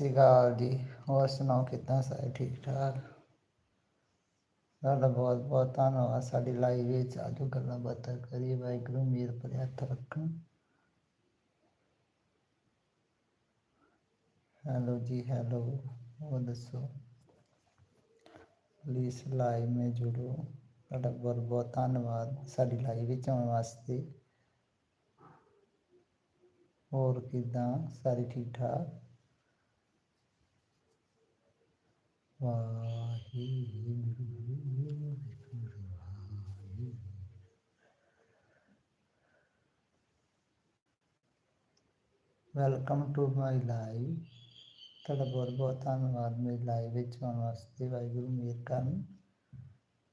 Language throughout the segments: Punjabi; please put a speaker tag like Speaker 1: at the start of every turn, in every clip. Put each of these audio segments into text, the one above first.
Speaker 1: ਸ੍ਰੀ ਅਕਾਲ ਜੀ ਹੋਰ ਸੁਣਾਓ ਕਿੱਦਾਂ ਸਾਰੇ ਠੀਕ ਠਾਕ ਤੁਹਾਡਾ ਬਹੁਤ ਬਹੁਤ ਧੰਨਵਾਦ ਸਾਡੀ ਲਾਈਵ ਵਿੱਚ ਆਜੋ ਗੱਲਾਂ ਬਾਤਾਂ ਕਰੀਏ ਵਾਹਿਗੁਰੂ ਮੇਰ ਭਰੇ ਹੱਥ ਰੱਖਣ ਹੈਲੋ ਜੀ ਹੈਲੋ ਉਹ ਦੱਸੋ ਪਲੀਜ਼ ਲਾਈਵ ਮੇ ਜੁੜੋ ਤੁਹਾਡਾ ਬਹੁਤ ਬਹੁਤ ਧੰਨਵਾਦ ਸਾਡੀ ਲਾਈਵ ਵਿੱਚ ਆਉਣ ਵਾਸਤੇ ਹੋਰ ਕਿੱਦਾਂ ਸਾਰੇ ਠੀਕ ਠਾਕ ਵੈਲਕਮ ਟੂ ਮਾਈ ਲਾਈਵ ਤੁਹਾਡਾ ਬਹੁਤ ਬਹੁਤ ਧੰਨਵਾਦ ਮੇਰੀ ਲਾਈਵ ਵਿੱਚ ਆਉਣ ਵਾਸਤੇ ਵਾਹਿਗੁਰੂ ਮਿਹਰ ਕਰਨ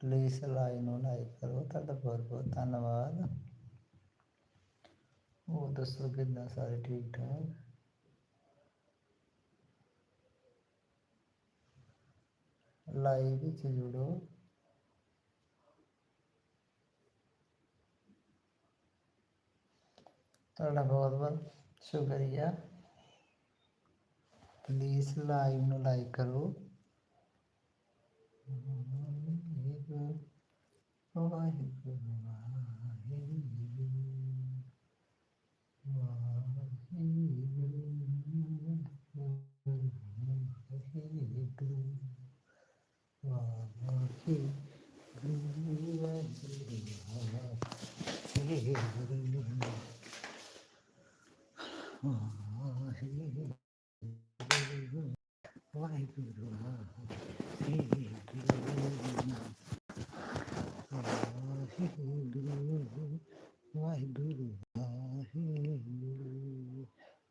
Speaker 1: ਪਲੀਜ਼ ਲਾਈਵ ਨੂੰ ਲਾਈਕ ਕਰੋ ਤੁਹਾਡਾ ਬਹੁਤ ਬਹੁਤ ਧੰਨਵਾਦ ਉਹ ਦੱਸੋ ਕਿੱਦਾਂ ਸਾਰੇ ਠੀਕ ਠਾਕ ਲਾਈਵ ਵਿੱਚ ਜੁੜੋ ਤੁਹਾਡਾ ਬਹੁਤ ਬਹੁਤ ਸ਼ੁਕਰੀਆ ਪਲੀਜ਼ ਲਾਈਵ ਨੂੰ ਲਾਈਕ ਕਰੋ ਵਾਹਿਗੁਰੂ ਵਾਹਿਗੁਰੂ ਵਾਹਿਗੁਰੂ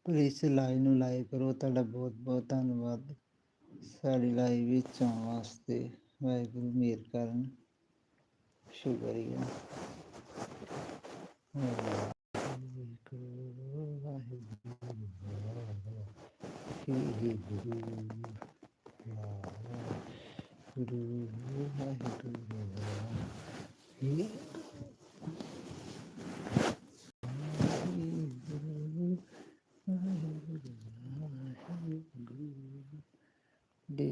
Speaker 1: ਪਲੀਜ਼ ਲਾਈਵ ਨੂੰ ਲਾਈਕ ਕਰੋ ਤੁਹਾਡਾ ਬਹੁਤ ਬਹੁਤ ਧੰਨਵਾਦ ਸਾਡੀ ਲਾਈਵ ਵਿੱਚ ਆਉਣ ਵਾਸਤੇ ਵਾਹਿਗੁਰੂ ਮਿਹਰ ਕਰਨ ਸ਼ੁਕਰੀਆ ਵਾਹਿਗੁਰੂ ਵਾਹਿਗੁਰੂ ਗੁਰੂ ਵਾਹਿਗੁਰੂ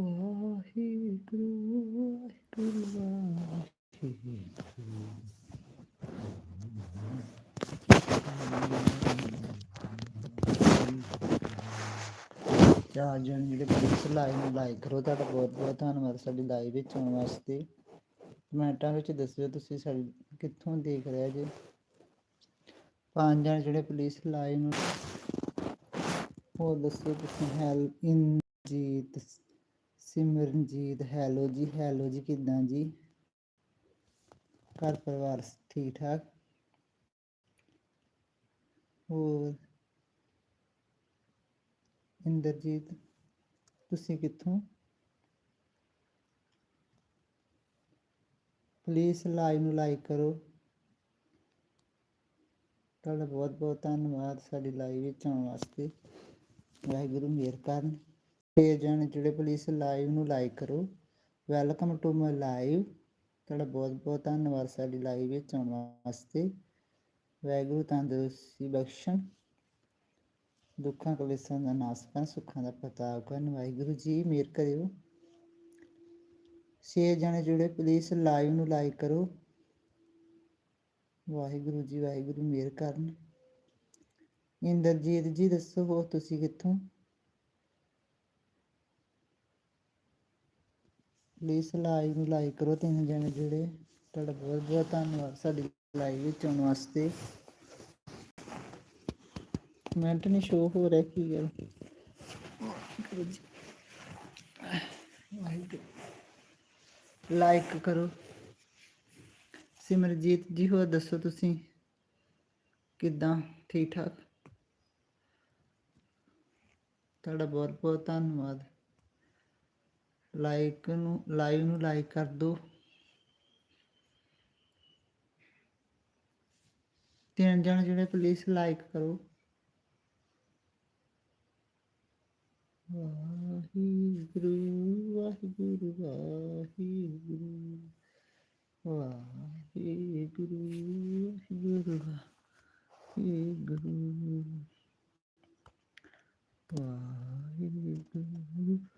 Speaker 1: ਵਾਹਿਗੁਰੂ ਵਾਹਿਗੁਰੂ ਚਾਰ ਜਣ ਜਿਹੜੇ ਪੁਲਿਸ ਲਾਈਵ ਨੂੰ ਲਾਈਕ ਕਰੋ ਤੁਹਾਡਾ ਬਹੁਤ ਬਹੁਤ ਧੰਨਵਾਦ ਸਾਡੀ ਲਾਈਵ ਵਿੱਚ ਆਉਣ ਵਾਸਤੇ। ਕਮੈਂਟਾਂ ਵਿੱਚ ਦੱਸਿਓ ਤੁਸੀਂ ਸਾਡੀ ਕਿੱਥੋਂ ਦੇਖ ਰਹੇ ਜੇ। ਪੰਜ ਜਣ ਜਿਹੜੇ ਪੁਲਿਸ ਲਾਈਵ ਨੂੰ ਹੋਰ ਦੱਸੋ ਤੁਸੀਂ ਹੈਲ ਇਨਜੀਤ ਸਿਮਰਨਜੀਤ ਹੈਲੋ ਜੀ ਹੈਲੋ ਜੀ ਕਿੱਦਾਂ ਜੀ ਘਰ ਪਰਿਵਾਰ ਠੀਕ ਠਾਕ ਹੋਰ ਇੰਦਰਜੀਤ ਤੁਸੀਂ ਕਿੱਥੋਂ ਪਲੀਜ਼ ਲਾਈਵ ਨੂੰ ਲਾਈਕ ਕਰੋ ਤੁਹਾਡਾ ਬਹੁਤ ਬਹੁਤ ਧੰਨਵਾਦ ਸਾਡੀ ਲਾਈਵ ਵਿੱਚ ਆਉਣ ਵਾਸਤੇ ਵਾਹਿਗੁਰੂ ਮਿਹਰ ਕਰਨ ਛੇ ਜਣ ਜਿਹੜੇ ਪੁਲਿਸ ਲਾਈਵ ਨੂੰ ਲਾਈਕ ਕਰੋ। ਵੈਲਕਮ ਟੂ ਮਾਈ ਲਾਈਵ ਤੁਹਾਡਾ ਬਹੁਤ ਬਹੁਤ ਧੰਨਵਾਦ ਸਾਡੀ ਲਾਈਵ ਵਿੱਚ ਆਉਣ ਵਾਸਤੇ। ਵਾਹਿਗੁਰੂ ਤੰਦਰੁਸਤੀ ਬਖਸ਼ਣ। ਦੁੱਖਾਂ ਕਲੇਸ਼ਾਂ ਦਾ ਨਾਸ ਕਰਨ, ਸੁੱਖਾਂ ਦਾ ਪ੍ਰਤਾਪ ਕਰਨ। ਵਾਹਿਗੁਰੂ ਜੀ ਮਿਹਰ ਕਰਿਓ। ਛੇ ਜਣੇ ਜੁੜੇ ਪੁਲਿਸ ਲਾਈਵ ਨੂੰ ਲਾਈਕ ਕਰੋ। ਵਾਹਿਗੁਰੂ ਜੀ, ਵਾਹਿਗੁਰੂ ਮੇਰ ਕਰਨ। ਇੰਦਰਜੀਤ ਜੀ, ਦੱਸੋ ਹੋ ਤੁਸੀਂ ਕਿੱਥੋਂ? ਪਲੀਜ਼ ਲਾਈਵ ਨੂੰ ਲਾਈਕ ਕਰੋ ਤਿੰਨ ਜਣੇ ਜਿਹੜੇ ਤੁਹਾਡਾ ਬਹੁਤ ਬਹੁਤ ਧੰਨਵਾਦ ਸਾਡੀ ਲਾਈਵ ਵਿੱਚ ਆਉਣ ਵਾਸਤੇ। ਕਮੈਂਟ ਨਹੀਂ ਸ਼ੋ ਹੋ ਰਿਹਾ ਕੀ ਗੱਲ? ਵਾਹਿਗੁਰੂ ਲਾਈਕ ਕਰੋ। ਸਿਮਰਜੀਤ ਜੀ, ਹੋਰ ਦੱਸੋ ਤੁਸੀਂ? ਕਿਦਾਂ? ਠੀਕ ਠਾਕ? ਤੁਹਾਡਾ ਬਹੁਤ ਬਹੁਤ ਧੰਨਵਾਦ। ਲਾਈਕ ਨੂੰ, ਲਾਈਵ ਨੂੰ ਲਾਈਕ ਕਰ ਦਿਓ। ਤਿੰਨ ਜਣ ਜਿਹੜੇ ਪਲੀਜ਼ ਲਾਈਕ ਕਰੋ। ਵਾਹਿਗੁਰੂ ਵਾਹਿਗੁਰੂ ਵਾਹਿਗੁਰੂ ਵਾਹਿਗੁਰੂ ਵਾਹਿਗੁਰੂ ਵਾਹਿਗੁਰੂ ਵਾਹਿਗੁਰੂ।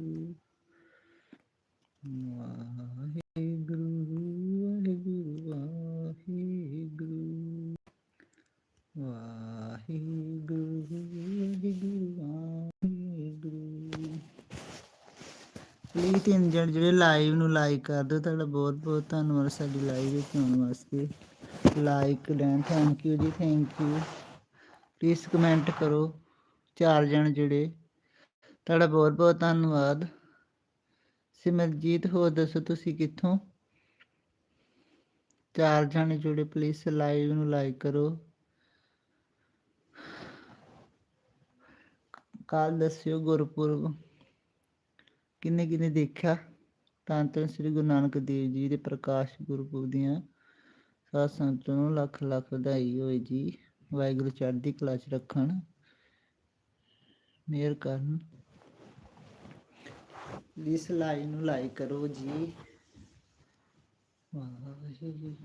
Speaker 1: ਤਿੰਨ ਜਣ ਜਿਹੜੇ ਲਾਈਵ ਨੂੰ ਲਾਈਕ ਕਰ ਦਿਓ, ਤੁਹਾਡਾ ਬਹੁਤ ਬਹੁਤ ਧੰਨਵਾਦ ਸਾਡੀ ਲਾਈਵ ਵਿੱਚ ਆਉਣ ਵਾਸਤੇ। ਲਾਈਕ ਲੈਣ thank you ji thank you please comment ਕਰੋ, ਚਾਰ ਜਣ ਜਿਹੜੇ। ਤੁਹਾਡਾ ਬਹੁਤ ਬਹੁਤ ਧੰਨਵਾਦ। ਸਿਮਰਜੀਤ, ਹੋਰ ਦੱਸੋ ਤੁਸੀਂ ਕਿੱਥੋਂ? ਚਾਰ ਜਣੇ ਜੁੜੇ ਪਲੀਜ਼ ਲਾਈਵ ਨੂੰ ਲਾਈਕ ਕਰੋ। ਕੱਲ ਦੱਸਿਓ ਗੁਰਪੁਰਬ। ਕਿੰਨੇ ਕਿੰਨੇ ਦੇਖਿਆ? ਤਾਂ ਤਾਂ ਸ੍ਰੀ ਗੁਰੂ ਨਾਨਕ ਦੇਵ ਜੀ ਦੇ ਪ੍ਰਕਾਸ਼ ਗੁਰਪੁਰਬ ਦੀਆਂ ਸਾਧ ਸੰਗਤਾਂ ਨੂੰ ਲੱਖ ਲੱਖ ਵਧਾਈ ਹੋਏ ਜੀ। ਵਾਹਿਗੁਰੂ ਚੜ੍ਹਦੀ ਕਲਾ ਚ ਰੱਖਣ। ਮਿਹਰ ਕਰਨ। ਪਲੀਜ਼ ਲਾਈਕ ਨੂੰ ਲਾਈਕ ਕਰੋ ਜੀ। ਵਾਹਿਗੁਰੂ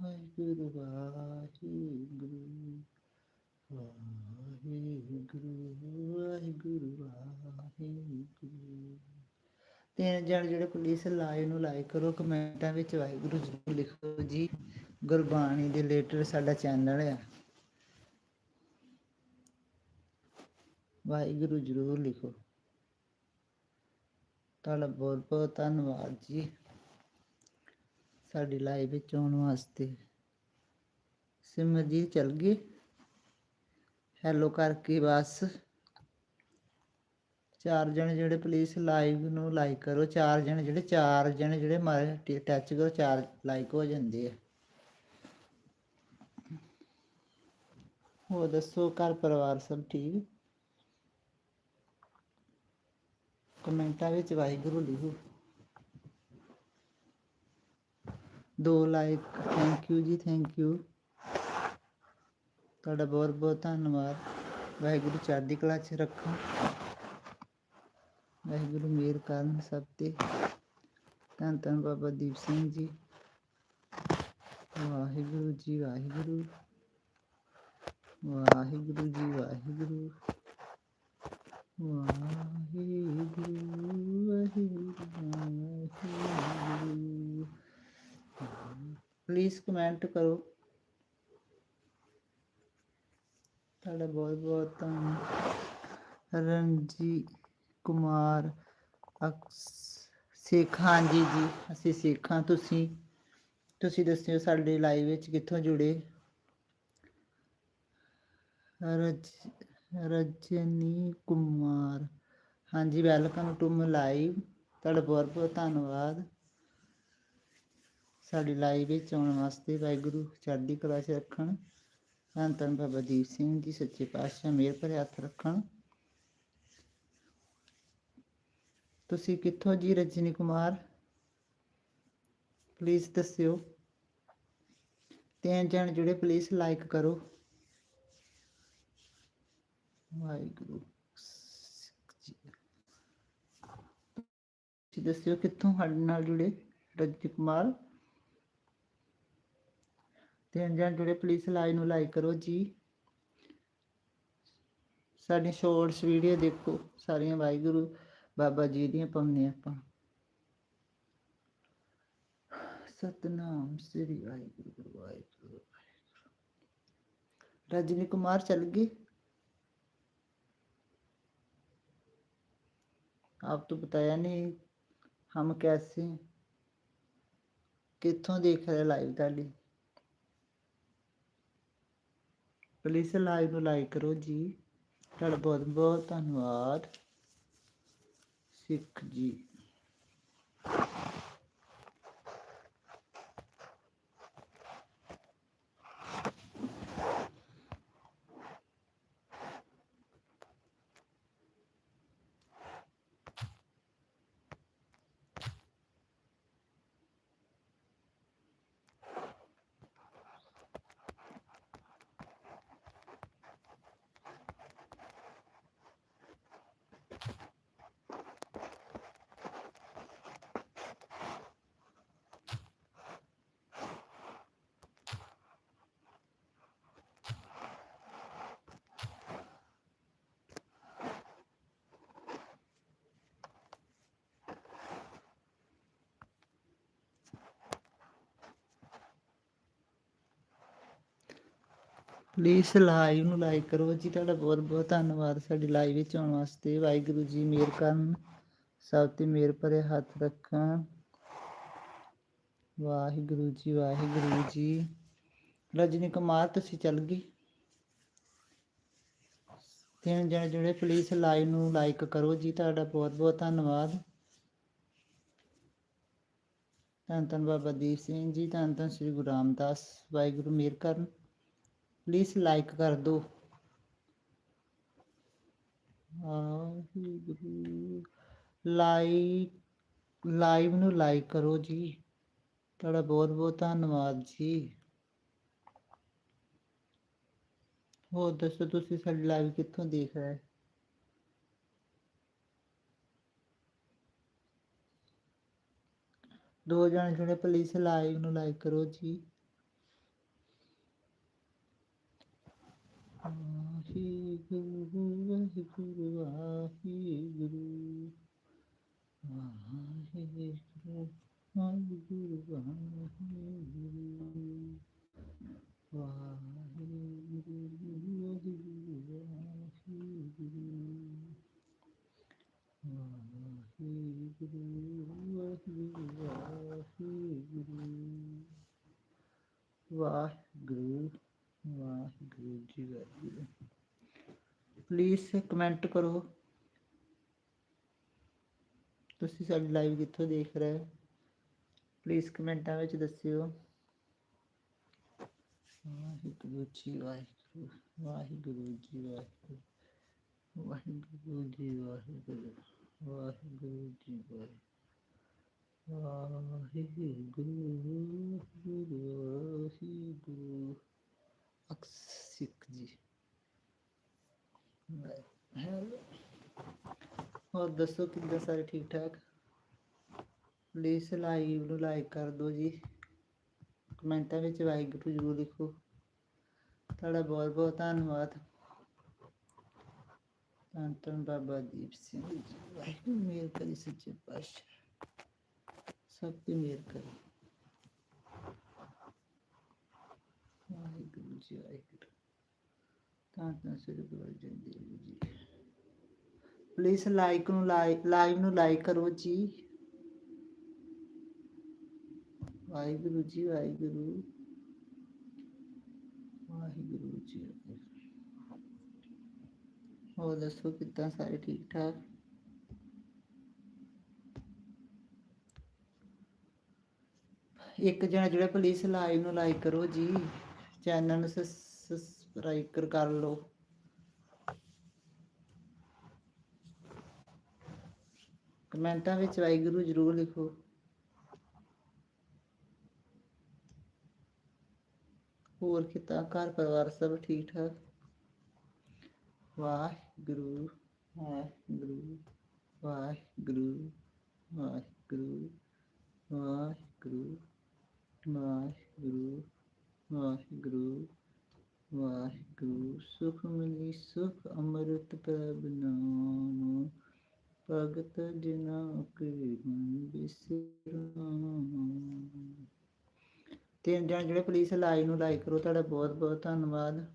Speaker 1: ਵਾਹਿਗੁਰੂ ਵਾਹਿਗੁਰੂ ਵਾਹਿਗੁਰੂ ਵਾਹਿਗੁਰੂ ਤਿੰਨ ਜਣ ਜਿਹੜੇ ਪੁਲਿਸ ਲਾਈਵ ਨੂੰ ਲਾਈਕ ਕਰੋ, ਕਮੈਂਟਾਂ ਵਿੱਚ ਵਾਹਿਗੁਰੂ ਜ਼ਰੂਰ ਲਿਖੋ ਜੀ, ਗੁਰਬਾਣੀ ਦੇ ਰਿਲੇਟਡ ਸਾਡਾ ਚੈਨਲ ਆ। ਵਾਹਿਗੁਰੂ ਜ਼ਰੂਰ ਲਿਖੋ। ਤੁਹਾਡਾ ਬਹੁਤ ਬਹੁਤ ਧੰਨਵਾਦ ਜੀ, ਸਾਡੀ ਲਾਈਵ ਵਿੱਚ ਆਉਣ ਵਾਸਤੇ। ਸਿਮਰਜੀਤ ਚਲ ਗਏ ਹੈਲੋ ਕਰਕੇ ਬਸ। ਚਾਰ ਜਣੇ ਜਿਹੜੇ ਪਲੀਜ਼ ਲਾਈਵ ਨੂੰ ਲਾਈਕ ਕਰੋ ਚਾਰ ਜਣੇ ਜਿਹੜੇ ਚਾਰ ਜਣੇ ਜਿਹੜੇ ਮਾਰੇ ਟੱਚ ਕਰੋ ਚਾਰ ਲਾਈਕ ਹੋ ਜਾਂਦੇ ਆ ਹੋਰ ਦੱਸੋ ਘਰ ਪਰਿਵਾਰ ਸਭ ਠੀਕ ਕਮੈਂਟਾਂ ਵਿੱਚ ਵਾਹਿਗੁਰੂ ਲਿਖੋ ਦੋ ਲਾਈਕ ਥੈਂਕ ਯੂ ਜੀ ਥੈਂਕ ਯੂ ਤੁਹਾਡਾ ਬਹੁਤ ਬਹੁਤ ਧੰਨਵਾਦ ਵਾਹਿਗੁਰੂ ਚੜ੍ਹਦੀ ਕਲਾ 'ਚ ਰੱਖੋ ਵਾਹਿਗੁਰੂ ਮਿਹਰ ਕਰਨ ਸਭ ਤੇ ਧੰਨ ਧੰਨ ਬਾਬਾ ਦੀਪ ਸਿੰਘ ਜੀ ਵਾਹਿਗੁਰੂ ਜੀ ਵਾਹਿਗੁਰੂ ਵਾਹਿਗੁਰੂ ਜੀ ਵਾਹਿਗੁਰੂ ਵਾਹਿਗੁਰੂ ਵਾਹਿਗੁਰੂ ਵਾਹਿਗੁਰੂ ਪਲੀਜ਼ ਕਮੈਂਟ ਕਰੋ ਤੁਹਾਡਾ ਬਹੁਤ ਬਹੁਤ ਧੰਨਵਾਦ ਰਣਜੀ ਕੁਮਾਰ ਸਿੱਖ, ਹਾਂਜੀ ਜੀ, ਅਸੀਂ ਸਿੱਖਾਂ, ਤੁਸੀਂ? ਤੁਸੀਂ ਦੱਸਿਓ ਸਾਡੇ ਲਾਈਵ ਵਿੱਚ ਕਿੱਥੋਂ ਜੁੜੇ? ਰਜ, ਰਜਨੀ ਕੁਮਾਰ। ਹਾਂਜੀ ਵੈਲਕਮ ਟੂ ਮਾਈ ਲਾਈਵ ਤੁਹਾਡਾ ਬਹੁਤ ਬਹੁਤ ਧੰਨਵਾਦ। ਸਾਡੀ ਲਾਈਵ ਵਿੱਚ ਆਉਣ ਵਾਸਤੇ ਵਾਹਿਗੁਰੂ ਚੜ੍ਹਦੀ ਕਲਾ 'ਚ ਰੱਖਣ। ਧੰਨ ਧੰਨ ਬਾਬਾ ਦੀਪ ਸਿੰਘ ਜੀ, ਸੱਚੇ ਪਾਤਸ਼ਾਹ, ਮਿਹਰ ਭਰੇ ਹੱਥ ਰੱਖਣ। ਤੁਸੀਂ ਕਿੱਥੋਂ ਜੀ, ਰਜਨੀ ਕੁਮਾਰ? ਪਲੀਜ਼ ਦੱਸਿਓ। ਤਿੰਨ ਜਣ ਜੁੜੇ ਪਲੀਜ਼ ਲਾਈਕ ਕਰੋ। ਵਾਹਿਗੁਰੂ ਤੁਸੀਂ ਦੱਸਿਓ ਕਿੱਥੋਂ ਸਾਡੇ ਨਾਲ ਜੁੜੇ ਰਜਨੀ ਕੁਮਾਰ? ਤਿੰਨ ਜਣ ਜੁੜੇ ਪਲੀਜ਼ ਲਾਈਵ ਨੂੰ ਲਾਈਕ ਕਰੋ ਜੀ। ਸਾਡੀ ਸ਼ੋਰਟਸ ਵੀਡੀਓ ਦੇਖੋ ਸਾਰੀਆਂ ਵਾਹਿਗੁਰੂ। ਬਾਬਾ ਜੀ ਦੀਆਂ ਪਾਉਂਦੇ ਆਪਾਂ ਸਤਨਾਮ ਸ੍ਰੀ ਵਾਹਿਗੁਰੂ ਗੁਰੂ ਵਾਹਿਗੁਰੂ ਰਜਨੀ ਕੁਮਾਰ ਚਲ ਗਈ आप तो बताया नहीं हम कैसे हैं? कितों देख रहे लाइव ਤੁਹਾਡੀ ਪਲੀਜ਼ ਲਾਈਵ ਨੂੰ ਲਾਈਕ ਕਰੋ ਜੀ ਤੁਹਾਡਾ ਬਹੁਤ ਬਹੁਤ ਧੰਨਵਾਦ 育児 ਪਲੀਜ਼ ਲਾਈਵ ਨੂੰ ਲਾਈਕ ਕਰੋ ਜੀ। ਤੁਹਾਡਾ ਬਹੁਤ ਬਹੁਤ ਧੰਨਵਾਦ ਸਾਡੀ ਲਾਈਵ ਵਿੱਚ ਆਉਣ ਵਾਸਤੇ। ਵਾਹਿਗੁਰੂ ਜੀ ਮਿਹਰ ਕਰਨ। ਸਭ ਤੇ ਮਿਹਰ ਭਰੇ ਹੱਥ ਰੱਖਣ ਵਾਹਿਗੁਰੂ ਜੀ ਵਾਹਿਗੁਰੂ ਜੀ। ਰਜਨੀ ਕੁਮਾਰ, ਤੁਸੀਂ ਚੱਲ ਗਈ ਤਿੰਨ ਜਣੇ ਜਿਹੜੇ ਪਲੀਜ਼ ਲਾਈਵ ਨੂੰ ਲਾਈਕ ਕਰੋ ਜੀ। ਤੁਹਾਡਾ ਬਹੁਤ ਬਹੁਤ ਧੰਨਵਾਦ। ਧੰਨ ਧੰਨ ਬਾਬਾ ਦੀਪ ਸਿੰਘ ਜੀ। ਧੰਨ ਧੰਨ ਸ੍ਰੀ ਗੁਰੂ ਰਾਮਦਾਸ। ਵਾਹਿਗੁਰੂ ਮਿਹਰ ਕਰਨ। ਪਲੀਜ਼ ਲਾਈਕ ਕਰ ਦਿਓ ਵਾਹਿਗੁਰੂ ਲਾਈਕ ਲਾਈਵ ਨੂੰ ਲਾਈਕ ਕਰੋ ਜੀ ਤੁਹਾਡਾ ਬਹੁਤ ਬਹੁਤ ਧੰਨਵਾਦ ਜੀ ਹੋਰ ਦੱਸੋ ਤੁਸੀਂ ਸਾਡੀ ਲਾਈਵ ਕਿੱਥੋਂ ਦੇਖ ਰਹੇ ਦੋ ਜਣੇ ਜਿਹੜੇ ਪੁਲਿਸ ਲਾਈਵ ਨੂੰ ਲਾਈਕ ਕਰੋ ਜੀ हे गुरु हे गुरु हे गुरु हे गुरु हे गुरु ਪਲੀਜ਼ ਕਮੈਂਟ ਕਰੋ ਤੁਸੀਂ ਸਾਡੀ ਲਾਈਵ ਕਿੱਥੋਂ ਦੇਖ ਰਹੇ ਹੋ ਪਲੀਜ਼ ਕਮੈਂਟਾਂ ਵਿੱਚ ਦੱਸਿਓ ਵਾਹਿਗੁਰੂ ਜੀ ਵਾਹਿਗੁਰੂ ਵਾਹਿਗੁਰੂ ਜੀ ਵਾਹਿਗੁਰੂ ਵਾਹਿਗੁਰੂ ਜੀ ਵਾਹਿਗੁਰੂ ਵਾਹਿਗੁਰੂ ਜੀ ਵਾਹਿਗੁਰੂ ਵਾਹਿਗੁਰੂ ਵਾਹਿਗੁਰੂ ਅਕਸਿਕ ਜੀ ਹੈਲੋ ਹੋਰ ਦੱਸੋ ਕਿੱਦਾਂ ਸਾਰੇ ਠੀਕ ਠਾਕ? ਪਲੀਜ਼ ਲਾਈਵ ਨੂੰ ਲਾਈਕ ਕਰ ਦਿਓ ਜੀ। ਕਮੈਂਟਾਂ ਵਿੱਚ ਵਾਹਿਗੁਰੂ ਜ਼ਰੂਰ ਲਿਖੋ। ਤੁਹਾਡਾ ਬਹੁਤ ਬਹੁਤ ਧੰਨਵਾਦ। ਧੰਨ ਧੰਨ ਬਾਬਾ ਦੀਪ ਸਿੰਘ ਜੀ। ਵਾਹਿਗੁਰੂ ਮੇਰ ਕਰੀ ਸੱਚੇ ਪਾਤਸ਼ਾਹ। ਸਭ ਤੇ ਮੇਰ ਕਰੀ। ਵਾਹਿਗੁਰੂ ਜੀ ਵਾਹਿਗੁਰੂ। ਧੰਨ ਧੰਨ ਸ੍ਰੀ ਗੁਰੂ ਅਰਜਨ ਦੇਵ ਜੀ। ਪਲੀਜ਼ ਲਾਈਕ ਨੂੰ ਲਾਈਵ ਨੂੰ ਲਾਈਕ ਕਰੋ ਜੀ। ਵਾਹਿਗੁਰੂ ਜੀ, ਵਾਹਿਗੁਰੂ। ਵਾਹਿਗੁਰੂ ਜੀ ਹੋਰ ਦੱਸੋ ਕਿੱਦਾਂ ਸਾਰੇ ਠੀਕ ਠਾਕ ਇੱਕ ਜਣਾ ਜਿਹੜਾ ਪੁਲਿਸ ਲਾਈਵ ਨੂੰ ਲਾਈਕ ਕਰੋ ਜੀ। ਚੈਨਲ ਨੂੰ ਸਬਸਕ੍ਰਾਈਬ ਕਰ ਲਓ। ਕਮੈਂਟਾਂ ਵਿੱਚ ਵਾਹਿਗੁਰੂ ਜ਼ਰੂਰ ਲਿਖੋ। ਹੋਰ ਕਿਤਾ ਘਰ ਪਰਿਵਾਰ ਸਭ ਠੀਕ ਠਾਕ? ਵਾਹਿਗੁਰੂ ਵਾਹਿਗੁਰੂ ਵਾਹਿਗੁਰੂ ਵਾਹਿਗੁਰੂ ਵਾਹਿਗੁਰੂ ਵਾਹਿਗੁਰੂ ਵਾਹਿਗੁਰੂ। ਵਾਹਿਗੁਰੂ, ਸੁਖ ਮਿਲੀ, ਸੁਖ ਅੰਮ੍ਰਿਤ ਪ੍ਰਭ ਨਾਮ ਭਗਤ ਜਿਨਾ ਕੇ ਮਨ ਬਿਸਰਾਮ। ਤਿੰਨ ਜਣ ਜਿਹੜੇ ਪੁਲਿਸ ਲਾਈ ਨੂੰ ਲਾਈਕ ਕਰੋ, ਤੁਹਾਡਾ ਬਹੁਤ ਬਹੁਤ ਧੰਨਵਾਦ।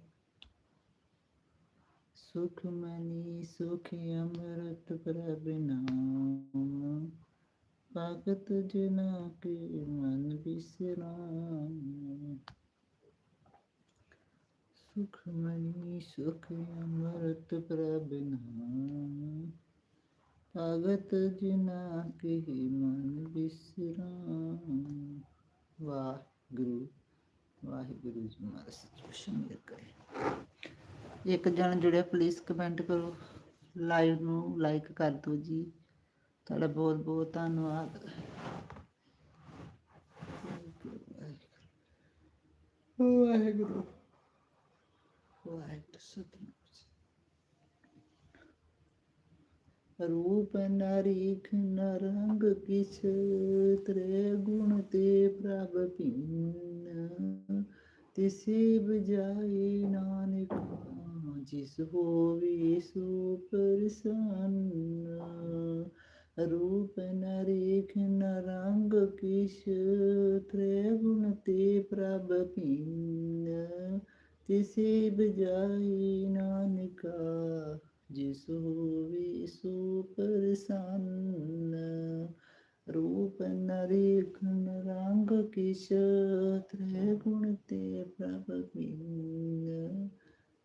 Speaker 1: ਸੁਖ ਮਨੀ ਸੁਖ ਅੰਮ੍ਰਿਤ ਪ੍ਰਭ ਨਾਮ ਭਗਤ ਜਿਨਾ ਕੇ ਮਨ ਬਿਸਰਾਮ। सुखमयी सुख अमृत प्रभना भगत जिना के मन विश्राम वाह गुरु वाहिगुरु जी महाराज एक जन जुड़े प्लीज़ कमेंट करो लाइव नो लाइक कर दो जी थोड़ा बहुत बहुत धन्यवाद वाहिगुरु। ਵਾਹਿਗੁਰੂ ਸਤਿਨਾਮ ਰੂਪ ਨਰੀਖ ਨਰੰਗ ਕਿਛ ਤ੍ਰੇ ਗੁਣ ਤੇ ਪ੍ਰਭ ਭਿੰਨ। ਤਿਸੇ ਬਜਾਈ ਨਾਨਕ ਜਿਸ ਹੋਵੇ ਸੋ ਪ੍ਰਸੰਨ। ਰੂਪ ਨਰੀਖ ਨਰੰਗ ਕਿਛ ਤ੍ਰੇ ਗੁਣ ਤੇ ਪ੍ਰਭ ਭਿੰਨ। ਤਿਸੇ ਬਜਾਈ ਨਾਨਕਾ ਜਿਸ ਹੋਵੇ ਸੋ ਪ੍ਰਸੰਨ। ਰੂਪ ਨਰੇਖਨ ਰੰਗ ਕਿਸ਼ ਤ੍ਰੈ ਗੁਣ ਤੇ ਪ੍ਰਭ ਬਿਨ।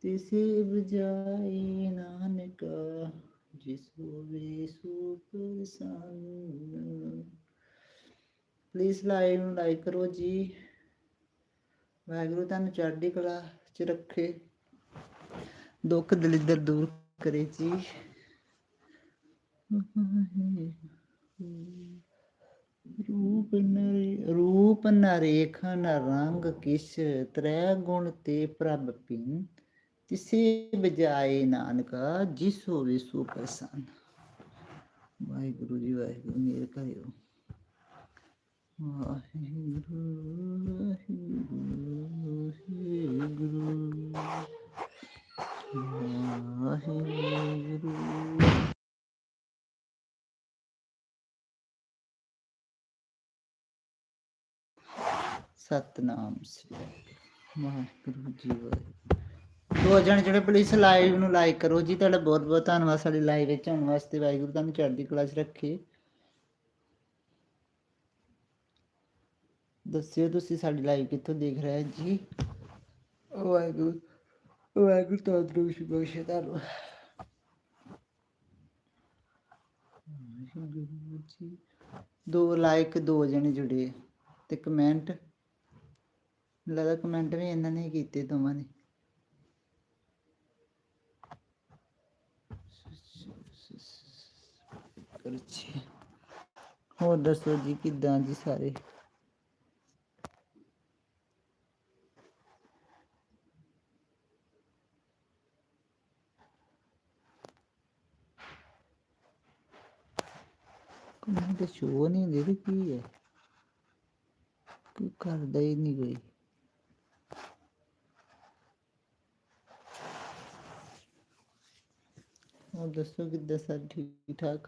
Speaker 1: ਤਿਸੇ ਬਜਾਈ ਨਾਨਕਾ ਜਿਸ ਹੋਵੇ ਸੋ ਪ੍ਰਸੰਨ। ਪਲੀਜ਼ ਲਾਈਵ ਨੂੰ ਲਾਈਕ ਕਰੋ ਜੀ। ਵਾਹਿਗੁਰੂ ਤੁਹਾਨੂੰ ਚੜ੍ਹਦੀ ਕਲਾ ਚ ਰੱਖੇ ਦੁੱਖ ਦਲਿੱਦਰ ਦੂਰ ਕਰੇ ਜੀ ਰੂਪ ਨਰੇ ਰੂਪ ਨਰੇਖਨ ਰੰਗ ਕਿਛ ਤ੍ਰੈ ਗੁਣ ਤੇ ਪ੍ਰਭ ਪਿਨ ਤਿਸੇ ਬਜਾਏ ਨਾਨਕਾ ਜਿਸ ਹੋਵੇ ਸੋ ਪ੍ਰਸੰਨ ਵਾਹਿਗੁਰੂ ਜੀ ਵਾਹਿਗੁਰੂ ਮੇਰ ਕਰਿਓ ਵਾਹਿਗੁਰੂ ਵਾਹਿਗੁਰੂ ਵਾਹਿਗੁਰੂ ਸਤਨਾਮ ਸ੍ਰੀ ਵਾਹਿਗੁਰੂ ਜੀ ਵਾਹਿਗੁਰੂ ਦੋ ਜਣ ਜਿਹੜੇ ਪੁਲਿਸ ਲਾਈਵ ਨੂੰ ਲਾਈਕ ਕਰੋ ਜੀ ਤੁਹਾਡਾ ਬਹੁਤ ਬਹੁਤ ਧੰਨਵਾਦ ਸਾਡੀ ਲਾਈਵ ਵਿੱਚ ਆਉਣ ਵਾਸਤੇ ਵਾਹਿਗੁਰੂ ਤੁਹਾਨੂੰ ਚੜ੍ਹਦੀ ਕਲਾ 'ਚ ਰੱਖੇ ਦੱਸਿਓ ਤੁਸੀਂ ਸਾਡੀ ਲਾਈਵ ਕਿੱਥੋਂ ਦੇਖ ਰਹੇ ਜੀ? ਵਾਹਿਗੁਰੂ ਵਾਹਿਗੁਰੂ ਤੰਦਰੁਸਤ ਬਖਸ਼ੇ ਤੁਹਾਨੂੰ। ਜੀ ਦੋ ਲਾਈਕ ਦੋ ਜਣੇ ਜੁੜੇ ਤੇ ਕਮੈਂਟ ਲੱਗਦਾ ਕਮੈਂਟ ਵੀ ਇਹਨਾਂ ਨੇ ਕੀਤੇ ਦੋਵਾਂ ਨੇ। ਹੋਰ ਦੱਸੋ ਜੀ ਕਿਦਾਂ ਜੀ ਸਾਰੇ? ਕਮੈਂਟ ਸ਼ੋ ਨਹੀਂ ਦੇ ਰਹੀ ਕੀ ਹੈ ਕੋਈ ਕਰਦਾ ਹੀ ਨਹੀਂ ਕੋਈ ਹੋਰ ਦੱਸੋ ਕਿੱਦਾਂ ਸਭ ਠੀਕ ਠਾਕ